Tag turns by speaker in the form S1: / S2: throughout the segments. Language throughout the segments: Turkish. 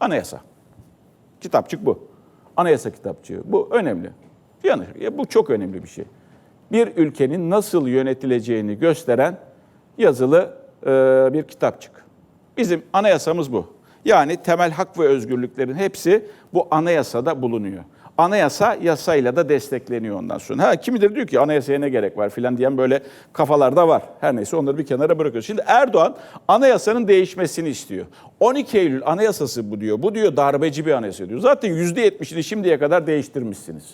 S1: Anayasa. Kitapçık bu. Anayasa kitapçığı. Bu önemli. Yani ya bu çok önemli bir şey. Bir ülkenin nasıl yönetileceğini gösteren yazılı e, bir kitapçık. Bizim anayasamız bu. Yani temel hak ve özgürlüklerin hepsi bu anayasada bulunuyor. Anayasa yasayla da destekleniyor ondan sonra. Ha kimidir diyor ki anayasaya ne gerek var filan diyen böyle kafalarda var. Her neyse onları bir kenara bırakıyoruz. Şimdi Erdoğan anayasanın değişmesini istiyor. 12 Eylül anayasası bu diyor. Bu diyor darbeci bir anayasa diyor. Zaten %70'ini şimdiye kadar değiştirmişsiniz.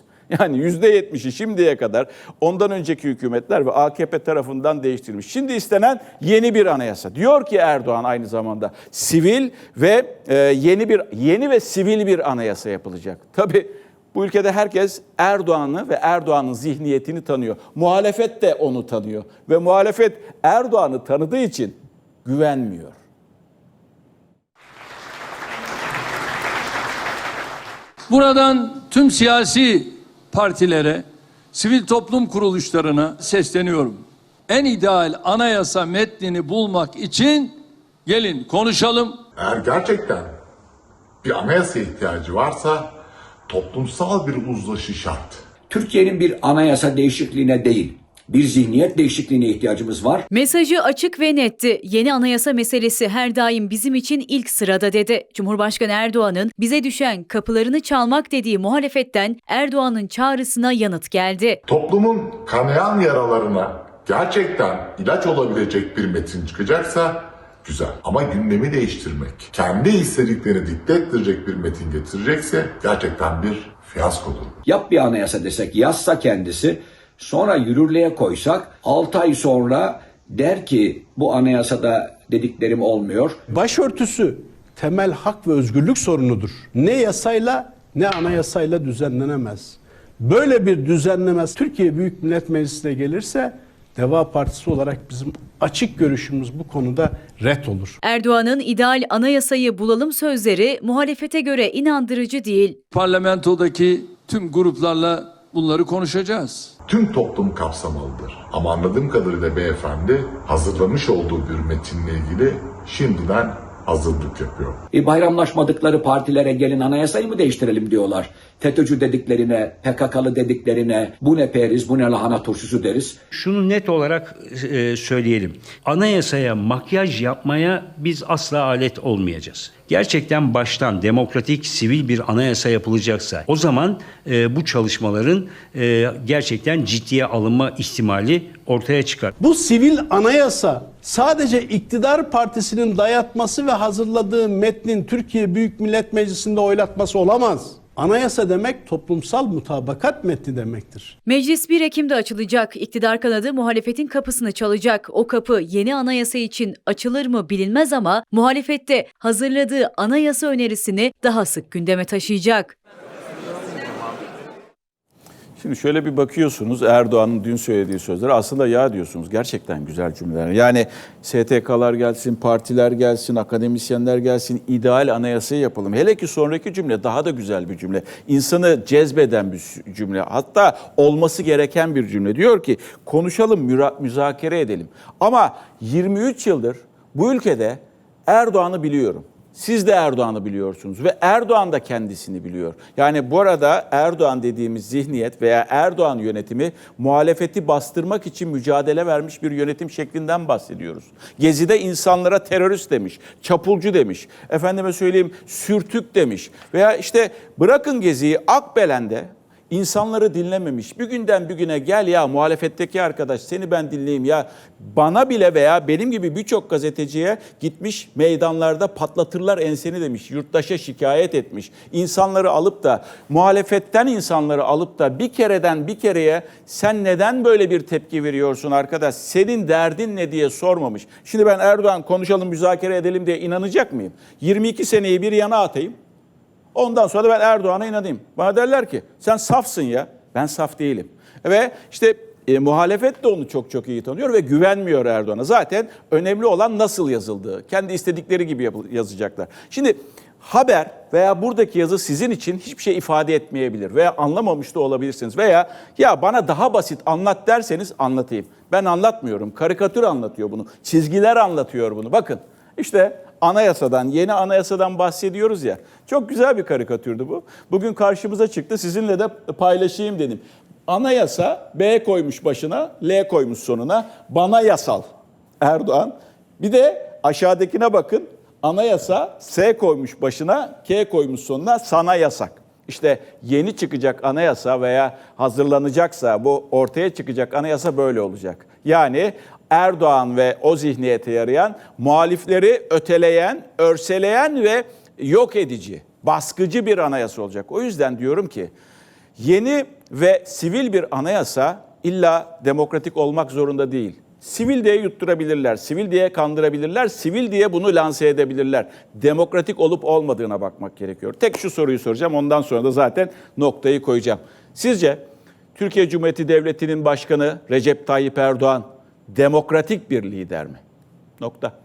S1: Yani %70'i şimdiye kadar ondan önceki hükümetler ve AKP tarafından değiştirilmiş. Şimdi istenen yeni bir anayasa. Diyor ki Erdoğan aynı zamanda sivil ve e, yeni bir yeni ve sivil bir anayasa yapılacak. Tabii bu ülkede herkes Erdoğan'ı ve Erdoğan'ın zihniyetini tanıyor. Muhalefet de onu tanıyor ve muhalefet Erdoğan'ı tanıdığı için güvenmiyor.
S2: Buradan tüm siyasi partilere, sivil toplum kuruluşlarına sesleniyorum. En ideal anayasa metnini bulmak için gelin konuşalım.
S3: Eğer gerçekten bir anayasa ihtiyacı varsa toplumsal bir uzlaşı şart.
S4: Türkiye'nin bir anayasa değişikliğine değil, bir zihniyet değişikliğine ihtiyacımız var.
S5: Mesajı açık ve netti. Yeni anayasa meselesi her daim bizim için ilk sırada dedi. Cumhurbaşkanı Erdoğan'ın bize düşen kapılarını çalmak dediği muhalefetten Erdoğan'ın çağrısına yanıt geldi.
S3: Toplumun kanayan yaralarına gerçekten ilaç olabilecek bir metin çıkacaksa güzel. Ama gündemi değiştirmek, kendi istediklerini dikte ettirecek bir metin getirecekse gerçekten bir fiyaskodur.
S4: Yap bir anayasa desek, yazsa kendisi, sonra yürürlüğe koysak, 6 ay sonra der ki bu anayasada dediklerim olmuyor.
S6: Başörtüsü temel hak ve özgürlük sorunudur. Ne yasayla ne anayasayla düzenlenemez. Böyle bir düzenleme Türkiye Büyük Millet Meclisi'ne gelirse Deva Partisi olarak bizim açık görüşümüz bu konuda ret olur.
S5: Erdoğan'ın ideal anayasayı bulalım sözleri muhalefete göre inandırıcı değil.
S2: Parlamentodaki tüm gruplarla bunları konuşacağız.
S3: Tüm toplum kapsamalıdır. Ama anladığım kadarıyla beyefendi hazırlamış olduğu bir metinle ilgili şimdiden hazırlık yapıyor.
S4: E, bayramlaşmadıkları partilere gelin anayasayı mı değiştirelim diyorlar. FETÖ'cü dediklerine, PKK'lı dediklerine bu ne periz, bu ne lahana turşusu deriz.
S7: Şunu net olarak e, söyleyelim. Anayasaya makyaj yapmaya biz asla alet olmayacağız. Gerçekten baştan demokratik, sivil bir anayasa yapılacaksa o zaman e, bu çalışmaların e, gerçekten ciddiye alınma ihtimali ortaya çıkar.
S6: Bu sivil anayasa sadece iktidar partisinin dayatması ve hazırladığı metnin Türkiye Büyük Millet Meclisi'nde oylatması olamaz. Anayasa demek toplumsal mutabakat metni demektir.
S5: Meclis 1 Ekim'de açılacak. İktidar kanadı muhalefetin kapısını çalacak. O kapı yeni anayasa için açılır mı bilinmez ama muhalefette hazırladığı anayasa önerisini daha sık gündeme taşıyacak.
S1: Şimdi şöyle bir bakıyorsunuz Erdoğan'ın dün söylediği sözler aslında ya diyorsunuz gerçekten güzel cümleler. Yani STK'lar gelsin, partiler gelsin, akademisyenler gelsin, ideal anayasayı yapalım. Hele ki sonraki cümle daha da güzel bir cümle. İnsanı cezbeden bir cümle. Hatta olması gereken bir cümle. Diyor ki konuşalım, müzakere edelim. Ama 23 yıldır bu ülkede Erdoğan'ı biliyorum. Siz de Erdoğan'ı biliyorsunuz ve Erdoğan da kendisini biliyor. Yani bu arada Erdoğan dediğimiz zihniyet veya Erdoğan yönetimi muhalefeti bastırmak için mücadele vermiş bir yönetim şeklinden bahsediyoruz. Gezi'de insanlara terörist demiş, çapulcu demiş, efendime söyleyeyim sürtük demiş veya işte bırakın Gezi'yi Akbelen'de İnsanları dinlememiş. Bir günden bir güne gel ya muhalefetteki arkadaş seni ben dinleyeyim ya. Bana bile veya benim gibi birçok gazeteciye gitmiş meydanlarda patlatırlar enseni demiş. Yurttaşa şikayet etmiş. İnsanları alıp da muhalefetten insanları alıp da bir kereden bir kereye sen neden böyle bir tepki veriyorsun arkadaş? Senin derdin ne diye sormamış. Şimdi ben Erdoğan konuşalım müzakere edelim diye inanacak mıyım? 22 seneyi bir yana atayım. Ondan sonra da ben Erdoğan'a inanayım. Bana derler ki sen safsın ya. Ben saf değilim. Ve işte e, muhalefet de onu çok çok iyi tanıyor ve güvenmiyor Erdoğan'a. Zaten önemli olan nasıl yazıldığı. Kendi istedikleri gibi yazacaklar. Şimdi haber veya buradaki yazı sizin için hiçbir şey ifade etmeyebilir veya anlamamış da olabilirsiniz. Veya ya bana daha basit anlat derseniz anlatayım. Ben anlatmıyorum. Karikatür anlatıyor bunu. Çizgiler anlatıyor bunu. Bakın işte anayasadan, yeni anayasadan bahsediyoruz ya. Çok güzel bir karikatürdü bu. Bugün karşımıza çıktı. Sizinle de paylaşayım dedim. Anayasa B koymuş başına, L koymuş sonuna. Bana yasal. Erdoğan. Bir de aşağıdakine bakın. Anayasa S koymuş başına, K koymuş sonuna sana yasak. İşte yeni çıkacak anayasa veya hazırlanacaksa bu ortaya çıkacak anayasa böyle olacak. Yani Erdoğan ve o zihniyete yarayan, muhalifleri öteleyen, örseleyen ve yok edici, baskıcı bir anayasa olacak. O yüzden diyorum ki yeni ve sivil bir anayasa illa demokratik olmak zorunda değil. Sivil diye yutturabilirler, sivil diye kandırabilirler, sivil diye bunu lanse edebilirler. Demokratik olup olmadığına bakmak gerekiyor. Tek şu soruyu soracağım, ondan sonra da zaten noktayı koyacağım. Sizce Türkiye Cumhuriyeti Devleti'nin başkanı Recep Tayyip Erdoğan demokratik bir lider mi? Nokta.